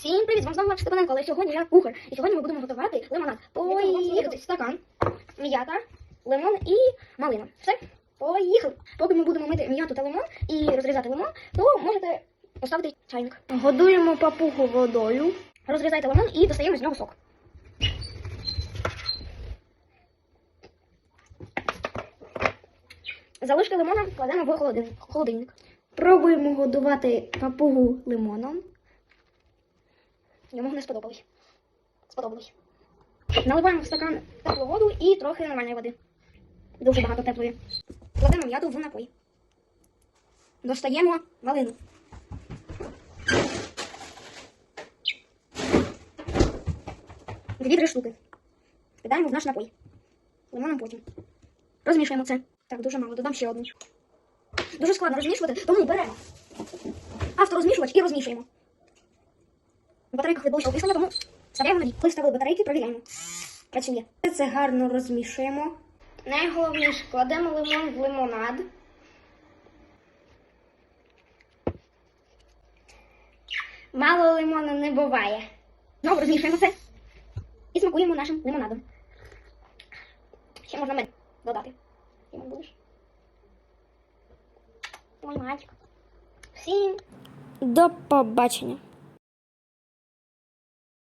Всім привіт! З вами знову Степаненко, але сьогодні я кухар. І сьогодні ми будемо готувати лимонад. Поїхали. Стакан, м'ята, лимон і малина. Все, поїхали. Поки ми будемо мити м'яту та лимон і розрізати лимон, то можете поставити чайник. Годуємо папугу водою. Розрізайте лимон і достаємо з нього сок. Залишки лимона кладемо в холодильник. Пробуємо годувати папугу лимоном. Йому не сподобалось. Сподобалось. Наливаємо в стакан теплу воду і трохи нормальної води. Дуже багато теплої. Кладемо м'яту в напій. Достаємо малину. Дві-три штуки. Кидаємо в наш напій. Лимоном потім. Розмішуємо це. Так, дуже мало. Додам ще одну. Дуже складно розмішувати, тому беремо авторозмішувач і розмішуємо. В батарейках відбулося описання, тому ставляємо на рік. Коли вставили батарейки, перевіряємо. Працює. Це гарно розмішуємо. Найголовніше, кладемо лимон в лимонад. Мало лимону не буває. Знову розмішуємо це. І смакуємо нашим лимонадом. Ще можна мед додати. Тимон, будеш? Ой, мальчик. Всім До побачення.